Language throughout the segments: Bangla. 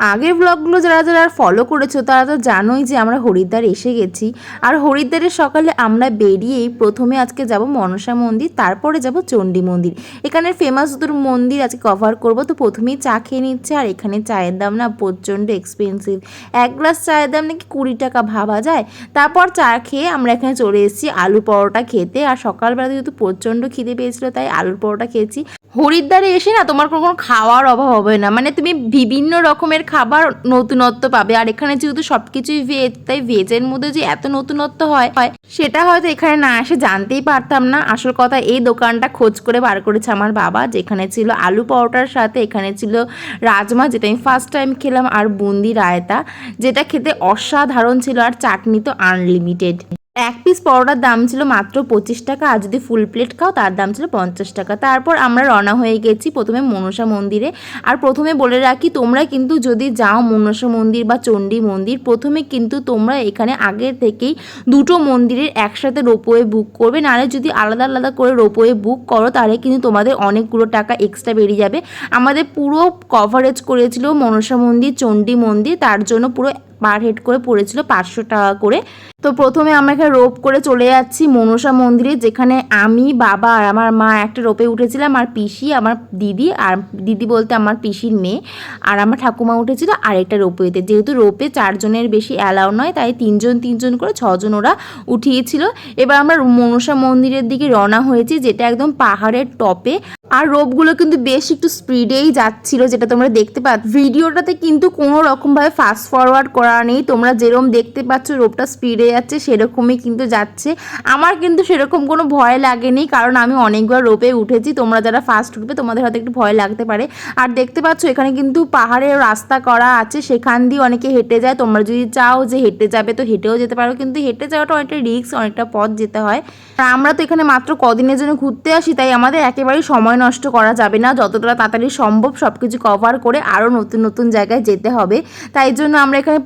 আগের ব্লগগুলো যারা যারা ফলো করেছ, তারা তো জানোই যে আমরা হরিদ্বার এসে গেছি। আর হরিদ্বারের সকালে আমরা বেরিয়েই প্রথমে আজকে যাব মনসা মন্দির, তারপরে যাব চণ্ডী মন্দির। এখানের ফেমাস দুটোর মন্দির আজকে কভার করব। তো প্রথমেই চা খেয়ে নিচ্ছে, আর এখানে চায়ের দাম না প্রচণ্ড এক্সপেন্সিভ এক গ্লাস চায়ের দাম নাকি কুড়ি টাকা ভাবা যায়। তারপর চা খেয়ে আমরা এখানে চলে এসেছি আলু পরোটা খেতে। আর সকালবেলা যেহেতু প্রচণ্ড খিদে পেয়েছিল, তাই আলুর পরোটা খেয়েছি। হরিদ্বারে এসে না তোমার কোনো খাওয়ার অভাব হবে না। মানে তুমি বিভিন্ন রকমের খাবার নতুনত্ব পাবে। আর এখানে যেহেতু সব কিছুই ভেজ তাই ভেজের মধ্যে যে এত নতুনত্ব হয় হয় সেটা হয়তো এখানে না এসে জানতেই পারতাম না। আসল কথা এই দোকানটা খোঁজ করে বার করেছে আমার বাবা, যেখানে ছিল আলু পরোটার সাথে, এখানে ছিল রাজমা, যেটা আমি ফার্স্ট টাইম খেলাম, আর বুন্দি রায়তা, যেটা খেতে অসাধারণ ছিল। আর চাটনি তো আনলিমিটেড এক পিস পরোটার দাম ছিল মাত্র পঁচিশ টাকা, আর যদি ফুল প্লেট খাও তার দাম ছিল পঞ্চাশ টাকা। তারপর আমরা রওনা হয়ে গেছি প্রথমে মনসা মন্দিরে। আর প্রথমে বলে রাখি, তোমরা কিন্তু যদি যাও মনসা মন্দির বা চণ্ডী মন্দির, প্রথমে কিন্তু তোমরা এখানে আগে থেকেই দুটো মন্দিরের একসাথে রোপওয়ে বুক করবে। নাহলে যদি আলাদা আলাদা করে রোপওয়ে বুক করো, তাহলে কিন্তু তোমাদের অনেকগুলো টাকা এক্সট্রা বেরিয়ে যাবে। আমাদের পুরো কভারেজ করেছিল মনসা মন্দির, চণ্ডী মন্দির, তার জন্য পুরো পার হেড করে পড়েছিল পাঁচশো টাকা করে। তো প্রথমে আমরা এখানে রোপ করে চলে যাচ্ছি মনসা মন্দিরে, যেখানে আমি, বাবা আর আমার মা একটা রোপে উঠেছিলাম আর পিসি, আমার দিদি আর দিদি বলতে আমার পিসির মেয়ে আর আমার ঠাকুমা উঠেছিল আরেকটা রোপওয়েতে যেহেতু রোপে চারজনের বেশি অ্যালাউ নয়, তাই তিনজন তিনজন করে ছজন ওরা উঠিয়েছিল। এবার আমরা মনসা মন্দিরের দিকে রওনা হয়েছি, যেটা একদম পাহাড়ের টপে। আর রোপগুলো কিন্তু বেশ একটু স্পিডেই যাচ্ছিল, যেটা তোমরা দেখতে পাচ্ছ। ভিডিওটাতে কিন্তু কোনো রকমভাবে ফাস্ট ফরওয়ার্ড করা নেই। তোমরা যেরকম দেখতে পাচ্ছ, রোপটা স্পিডে যাচ্ছে, সেরকমই কিন্তু যাচ্ছে। আমার কিন্তু সেরকম কোনো ভয় লাগেনি, কারণ আমি অনেকবার রোপে উঠেছি। তোমরা যারা ফার্স্ট উঠবে, তোমাদের হয়তো একটু ভয় লাগতে পারে। আর দেখতে পাচ্ছ, এখানে কিন্তু পাহাড়ের রাস্তা করা আছে। সেখান দিয়ে অনেকে হেঁটে যায়। তোমরা যদি চাও যে হেঁটে যাবে, তো হেঁটেও যেতে পারো। কিন্তু হেঁটে যাওয়াটা অনেকটা রিস্ক অনেকটা পথ যেতে হয়। আমরা তো এখানে মাত্র কদিনের জন্য ঘুরতে আসি, তাই আমাদের একেবারেই সময় নষ্ট করা যাবে না। যতটা তাড়াতাড়ি সম্ভব সব কিছু কভার করে আরও নতুন নতুন জায়গায় যেতে হবে। তাই জন্য আমরা এখানে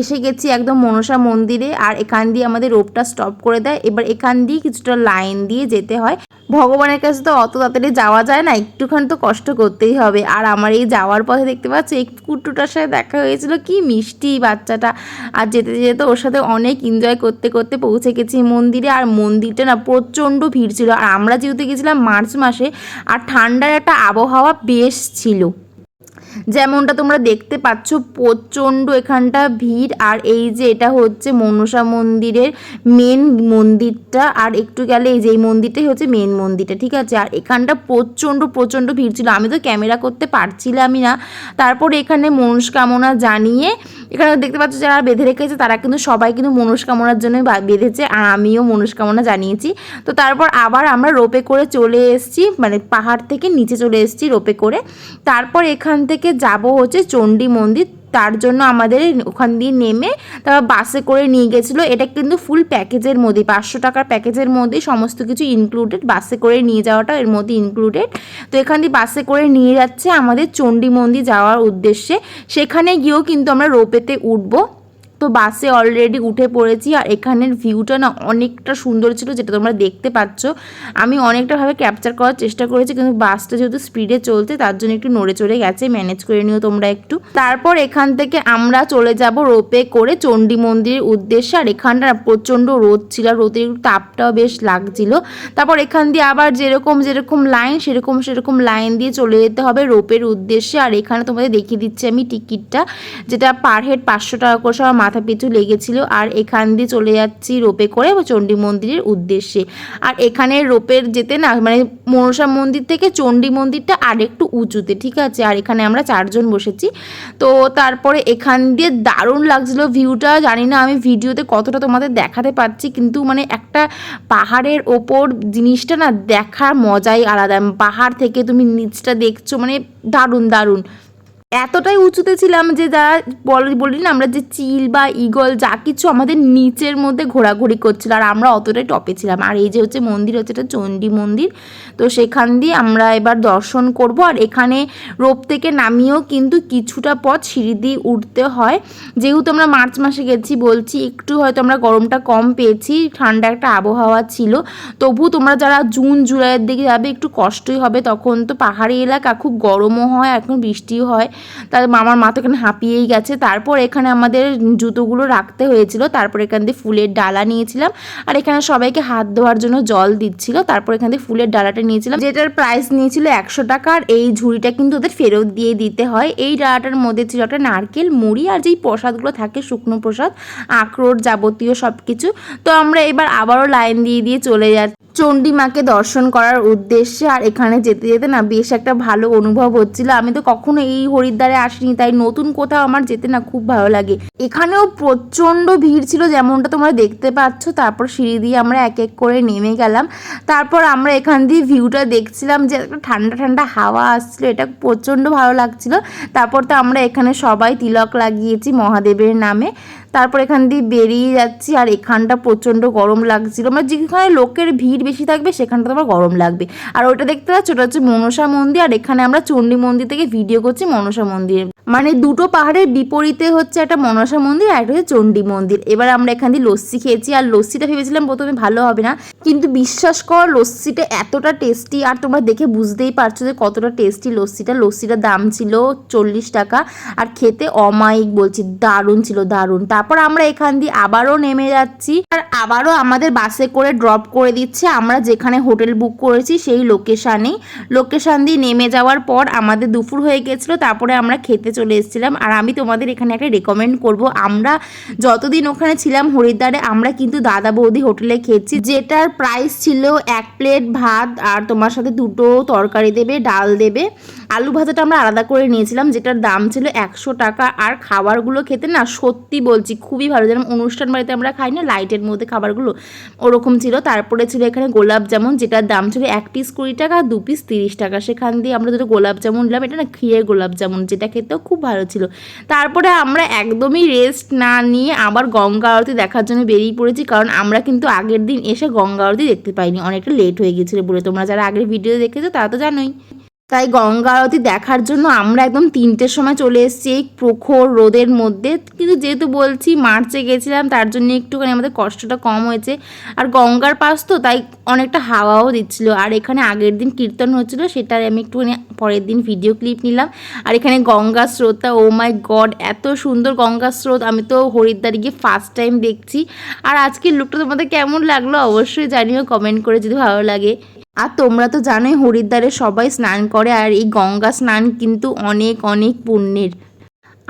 এসে গেছি একদম মনসা মন্দিরে আর এখান দিয়ে আমাদের রোপটা স্টপ করে দেয়। এবার এখান দিয়ে কিছুটা লাইন দিয়ে যেতে হয়। ভগবানের কাছে তো অত তাড়াতাড়ি যাওয়া যায় না, একটুখানি তো কষ্ট করতেই হবে। আর আমার এই যাওয়ার পথে দেখতে পাচ্ছি, এই কুট্টুটার সাথে দেখা হয়েছিল কি মিষ্টি বাচ্চাটা। আর যেতে যেতে ওর সাথে অনেক এনজয় করতে করতে পৌঁছে গেছি মন্দিরে। আর মন্দিরটা না প্রচণ্ড ভিড় ছিল। আর আমরা যেহেতু গেছিলাম মার্চ মাসে আর ঠান্ডার একটা আবহাওয়া বেশ ছিল। যেমনটা তোমরা দেখতে পাচ্ছ, প্রচণ্ড এখানটা ভিড়। আর এই যে এটা হচ্ছে মনসা মন্দিরের মেন মন্দিরটা। আর একটু গেলে এই যে এই মন্দিরটাই হচ্ছে মেন মন্দিরটা, ঠিক আছে? আর এখানটা প্রচণ্ড প্রচণ্ড ভিড় ছিল। আমি তো ক্যামেরা করতে পারছিলামই না। তারপরে এখানে মনস্কামনা জানিয়ে, এখানে দেখতে পাচ্ছ যারা বেঁধে রেখেছে, তারা কিন্তু সবাই কিন্তু মনস্কামনার জন্য বেঁধেছে। আর আমিও মনস্কামনা জানিয়েছি। তো তারপর আবার আমরা রোপে করে চলে এসেছি মানে পাহাড় থেকে নিচে চলে এসেছি রোপে করে। তারপর এখান থেকে যাব হচ্ছে চণ্ডী মন্দির। তার জন্য আমাদের ওখান দিয়ে নেমে তারপর বাসে করে নিয়ে গেছিল। এটা কিন্তু ফুল প্যাকেজের মধ্যে, পাঁচশো টাকার প্যাকেজের মধ্যে সমস্ত কিছু ইনক্লুডেড বাসে করে নিয়ে যাওয়াটা এর মধ্যে ইনক্লুডেড তো এখান দিয়ে বাসে করে নিয়ে যাচ্ছে আমাদের চণ্ডী মন্দির যাওয়ার উদ্দেশ্যে। সেখানে গিয়েও কিন্তু আমরা রোপেতে উঠবো। তো বাসে অলরেডি উঠে পড়েছি আর এখানের ভিউটা না অনেকটা সুন্দর ছিল, যেটা তোমরা দেখতে পাচ্ছ। আমি অনেকটাভাবে ক্যাপচার করার চেষ্টা করেছি, কিন্তু বাসটা যেহেতু স্পিডে চলছে, তার জন্য একটু নড়ে চড়ে গেছে। ম্যানেজ করে নিও তোমরা একটু। তারপর এখান থেকে আমরা চলে যাব রোপে করে চণ্ডী মন্দিরের উদ্দেশ্যে। আর এখানটা প্রচণ্ড রোদ ছিল রোদের তাপটাও বেশ লাগছিল। তারপর এখান দিয়ে আবার যেরকম যেরকম লাইন সেরকম সেরকম লাইন দিয়ে চলে যেতে হবে রোপের উদ্দেশ্যে। আর এখানে তোমাদের দেখিয়ে দিচ্ছি আমি টিকিটটা যেটা পার হেড পাঁচশো টাকা করে সবার মাথা পিছু লেগেছিল আর এখান দিয়ে চলে যাচ্ছি রোপে করে চণ্ডী মন্দিরের উদ্দেশ্যে। আর এখানে রোপের যেতে না মানে মনসা মন্দির থেকে চণ্ডী মন্দিরটা আরেকটু উঁচুতে, ঠিক আছে? আর এখানে আমরা চারজন বসেছি। তো তারপরে এখান দিয়ে দারুণ লাগছিল ভিউটা। জানি না আমি ভিডিওতে কতটা তোমাদের দেখাতে পারছি, কিন্তু মানে একটা পাহাড়ের ওপর জিনিসটা না দেখার মজাই আলাদা। পাহাড় থেকে তুমি নিচটা দেখছ মানে দারুণ দারুণ। এতটাই উঁচুতে ছিলাম যে যারা বল- না আমরা যে চিল বা ইগল যা কিছু আমাদের নিচের মধ্যে ঘোরাঘুরি করছিল আর আমরা অতটাই টপে ছিলাম। আর এই যে হচ্ছে মন্দির, হচ্ছে এটা চণ্ডী মন্দির, তো সেখান দিয়ে আমরা এবার দর্শন করব। আর এখানে রোপ থেকে নামিয়েও কিন্তু কিছুটা পথ সিঁড়ি দিয়ে উঠতে হয়। যেহেতু আমরা মার্চ মাসে গেছি, বলছি একটু হয়তো আমরা গরমটা কম পেয়েছি, ঠান্ডা একটা আবহাওয়া ছিল। তবু তোমরা যারা জুন, জুলাইয়ের দিকে যাবে, একটু কষ্টই হবে। তখন তো পাহাড়ি এলাকা খুব গরমও হয়, এখন বৃষ্টিও হয়। তার মামার মা তো এখানে হাঁপিয়েই গেছে। তারপর এখানে আমাদের জুতোগুলো রাখতে হয়েছিল। তারপর এখান দিয়ে ফুলের ডালা নিয়েছিলাম। আর এখানে সবাইকে হাত ধোয়ার জন্য জল দিচ্ছিল। তারপর এখান থেকে ফুলের ডালাটা নিয়েছিলাম। যেটার প্রাইস নিয়েছিল একশো টাকা। আর এই ঝুড়িটা কিন্তু ওদের ফেরত দিয়ে দিতে হয়। এই ডালাটার মধ্যে ছিল একটা নারকেল মুড়ি আর যেই প্রসাদগুলো থাকে, শুকনো প্রসাদ, আখরোট যাবতীয় সব কিছু তো আমরা এবার আবারও লাইন দিয়ে দিয়ে চলে যাচ্ছি। চণ্ডী মাকে দর্শন করার উদ্দেশ্যে আর এখানে যেতে যেতে না বেশ একটা ভালো অনুভব হচ্ছিল। আমি তো কখনো এই হরিদ্বারে আসিনি, তাই নতুন কোথাও আমার যেতে না খুব ভালো লাগে। এখানেও প্রচণ্ড ভিড় ছিল যেমনটা তোমরা দেখতে পাচ্ছ, তারপর সিঁড়ি দিয়ে আমরা এক এক করে নেমে গেলাম। তারপর আমরা এখান দিয়ে ভিউটা দেখছিলাম যে একটা ঠান্ডা ঠান্ডা হাওয়া আসছিল, এটা প্রচণ্ড ভালো লাগছিল। তারপর তো আমরা এখানে সবাই তিলক লাগিয়েছি মহাদেবের নামে। তারপর এখান দিয়ে বেরিয়ে যাচ্ছি, আর এখানটা প্রচণ্ড গরম লাগছিল। মানে যেখানে লোকের ভিড় বেশি থাকবে, সেখানটা তোমার গরম লাগবে। আর ওটা দেখতে পাচ্ছ, ওটা হচ্ছে মনসা মন্দির, আর এখানে আমরা চণ্ডী মন্দির থেকে ভিডিও করছি মনসা মন্দির। মানে দুটো পাহাড়ের বিপরীতে হচ্ছে একটা মনসা মন্দির আর একটা হচ্ছে চণ্ডী মন্দির। এবার আমরা এখান দিয়ে লস্যি খেয়েছি, আর লস্যিটা ভেবেছিলাম প্রথমে ভালো হবে না। কিন্তু বিশ্বাস কর, লস্যিটা এতটা টেস্টি, আর তোমরা দেখে বুঝতেই পারছ যে কতটা টেস্টি লস্যিটা। লস্যিটার দাম ছিল চল্লিশ টাকা, আর খেতে অমায়িক বলছি, দারুণ ছিল, দারুণ। তারপর আমরা এখান দিয়ে আবারও নেমে যাচ্ছি। আর আবারও আমাদের বাসে করে ড্রপ করে দিচ্ছে। আমরা যেখানে হোটেল বুক করেছি সেই লোকেশানেই লোকেশান দিয়ে নেমে যাওয়ার পর আমাদের দুপুর হয়ে গেছিল, তারপরে আমরা খেতে চলে এসেছিলাম। আর আমি তোমাদের এখানে একটা রেকমেন্ড করব। আমরা যতদিন ওখানে ছিলাম হরিদ্বারে, আমরা কিন্তু দাদা বৌদি হোটেলে খেয়েছি। যেটার প্রাইস ছিল এক প্লেট ভাত আর তোমার সাথে দুটো তরকারি দেবে, ডাল দেবে। আলু ভাজাটা আমরা আলাদা করে নিয়েছিলাম, যেটার দাম ছিল একশো টাকা। আর খাবারগুলো খেতে না সত্যি বলছি খুবই ভালো। যেরকম অনুষ্ঠান বাড়িতে আমরা খাই না লাইটের মধ্যে খাবারগুলো ওরকম ছিল। তারপরে ছিল এখানে গোলাপ জামুন, যেটার দাম ছিল এক পিস কুড়ি টাকা, দু পিস তিরিশ টাকা। সেখান দিয়ে আমরা দুটো গোলাপ জামুন নিলাম। এটা না ক্ষীরের গোলাপ জামুন, যেটা খেতেও খুব ভালো ছিল। তারপরে আমরা একদমই রেস্ট না নিয়ে আবার গঙ্গা আরতি দেখার জন্য বেরিয়ে পড়েছি, কারণ আমরা কিন্তু আগের দিন এসে গঙ্গা আরতি দেখতে পাইনি। অনেকটা লেট হয়ে গেছিল বলে। তোমরা যারা আগের ভিডিও দেখেছ, তারা তো জানোই। তাই গঙ্গা আরতি দেখার জন্য আমরা একদম তিনটের সময় চলে এসেছি এই প্রখর রোদের মধ্যে। কিন্তু যেহেতু বলছি মার্চে গেছিলাম, তার জন্য একটুখানি আমাদের কষ্টটা কম হয়েছে। আর গঙ্গার পাশ তো তাই অনেকটা হাওয়াও দিচ্ছিল। আর এখানে আগের দিন কীর্তন হচ্ছিল, সেটার আমি একটুখানি পরের দিন ভিডিও ক্লিপ নিলাম। আর এখানে গঙ্গা স্রোতটা ও মাই গড, এত সুন্দর গঙ্গা স্রোত। আমি তো হরিদ্বারে গিয়ে ফার্স্ট টাইম দেখছি। আর আজকের লুকটা তোমাদের কেমন লাগল অবশ্যই জানিও কমেন্ট করে যদি ভালো লাগে। আর তোমরা তো জানোই হরিদ্বারে সবাই স্নান করে আর এই গঙ্গা স্নান কিন্তু অনেক অনেক পুণ্যের।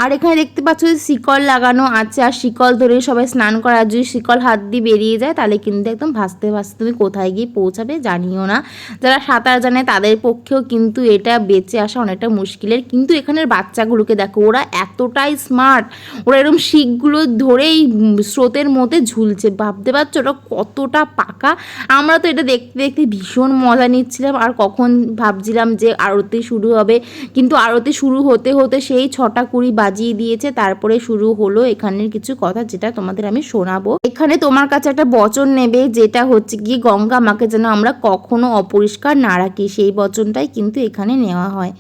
আর এখানে দেখতে পাচ্ছ যে শিকল লাগানো আছে, আর শিকল ধরে সবাই স্নান করার যদি শিকল হাত দিয়ে বেরিয়ে যায়, তাহলে কিন্তু একদম ভাসতে ভাসতে তুমি কোথায় গিয়ে পৌঁছাবে জানিও না। যারা সাঁতার জানে তাদের পক্ষেও কিন্তু এটা বেঁচে আসা অনেকটা মুশকিলের, কিন্তু এখানের বাচ্চাগুলোকে দেখো, ওরা এতটাই স্মার্ট ওরা এরকম শিকগুলো ধরেই স্রোতের মধ্যে ঝুলছে, ভাবতে পারছ ওটা কতটা পাকা? আমরা তো এটা দেখতে দেখতে ভীষণ মজা নিচ্ছিলাম, আর কখন ভাবছিলাম যে আরতি শুরু হবে, কিন্তু আরতি শুরু হতে হতে সেই ছটা কুড়ি বাজিয়ে দিয়েছে, তারপরে শুরু হলো এখানের কিছু কথা যেটা তোমাদের আমি শোনাবো। এখানে তোমার কাছে একটা বচন নেবে, যেটা হচ্ছে কি গঙ্গা মাকে যেন আমরা কখনো অপরিষ্কার না রাখি। সেই বচনটাই কিন্তু এখানে নেওয়া হয়।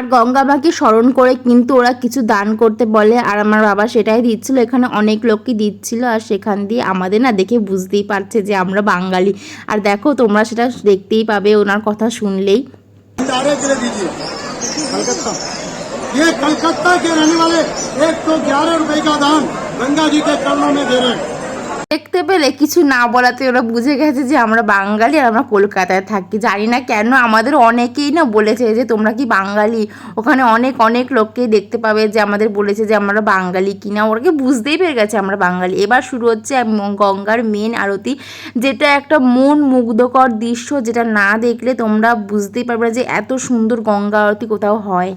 আর গঙ্গা মাকে স্মরণ করে কিন্তু ওরা কিছু দান করতে বলে আর আমার বাবা সেটাই দিচ্ছিল এখানে অনেক লোকই দিচ্ছিল আর সেখান দিয়ে আমাদের না দেখে বুঝতেই পারছে যে আমরা বাঙালি আর দেখো তোমরা সেটা দেখতেই পাবে ওনার কথা শুনলেই भंडारे के लिए दीजिए कलकत्ता ये कलकत्ता के रहने वाले एक सौ ग्यारह रुपए का दान गंगा जी के चरणों में दे रहे हैं দেখতে পেলে কিছু না বলাতে ওরা বুঝে গেছে যে আমরা বাঙালি আর আমরা কলকাতায় থাকি। জানি না কেন আমাদের অনেকেই না বলেছে যে তোমরা কি বাঙালি? ওখানে অনেক অনেক লোককেই দেখতে পাবে যে আমাদের বলেছে যে আমরা বাঙালি কিনা। ওরাকে বুঝতেই পেরে গেছে আমরা বাঙালি। এবার শুরু হচ্ছে গঙ্গার মেন আরতি, যেটা একটা মন মুগ্ধকর দৃশ্য যেটা না দেখলে তোমরা বুঝতেই পারবে যে এত সুন্দর গঙ্গা আরতি কোথাও হয়।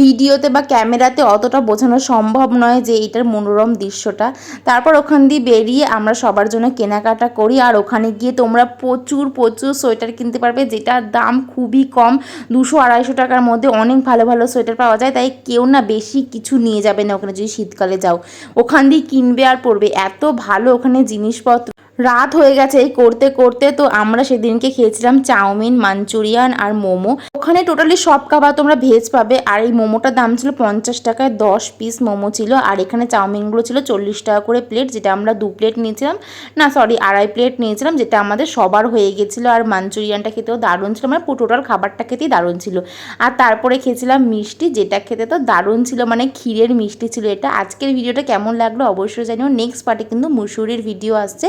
ভিডিওতে বা ক্যামেরাতে অতটা বোঝানো সম্ভব নয় যে এটার মনোরম দৃশ্যটা। তারপর ওখান দিয়ে বেরিয়ে আমরা সবার জন্য কেনাকাটা করি। আর ওখানে গিয়ে তোমরা প্রচুর প্রচুর সোয়েটার কিনতে পারবে, যেটার দাম খুবই কম। দুশো আড়াইশো টাকার মধ্যে অনেক ভালো ভালো সোয়েটার পাওয়া যায়। তাই কেউ না বেশি কিছু নিয়ে যাবে না ওখানে। যদি শীতকালে যাও, ওখান দিয়ে কিনবে আর পড়বে এত ভালো ওখানে জিনিসপত্র। রাত হয়ে গেছে, এই করতে করতে তো আমরা সেদিনকে খেয়েছিলাম চাউমিন, মাঞ্চুরিয়ান আর মোমো। ওখানে টোটালি সব খাবার তোমরা ভেজ পাবে। আর এই মোমোটার দাম ছিল পঞ্চাশ টাকায় দশ পিস মোমো ছিল। আর এখানে চাউমিনগুলো ছিল চল্লিশ টাকা করে প্লেট যেটা আমরা দু প্লেট নিয়েছিলাম। না সরি আড়াই প্লেট নিয়েছিলাম, যেটা আমাদের সবার হয়ে গেছিল। আর মাঞ্চুরিয়ানটা খেতেও দারুণ ছিল। মানে টোটাল খাবারটা খেতেই দারুণ ছিল। আর তারপরে খেয়েছিলাম মিষ্টি, যেটা খেতে তো দারুণ ছিল। মানে ক্ষীরের মিষ্টি ছিল এটা। আজকের ভিডিওটা কেমন লাগল অবশ্যই জানিও। নেক্সট পার্টে কিন্তু মুসুরির ভিডিও আসছে।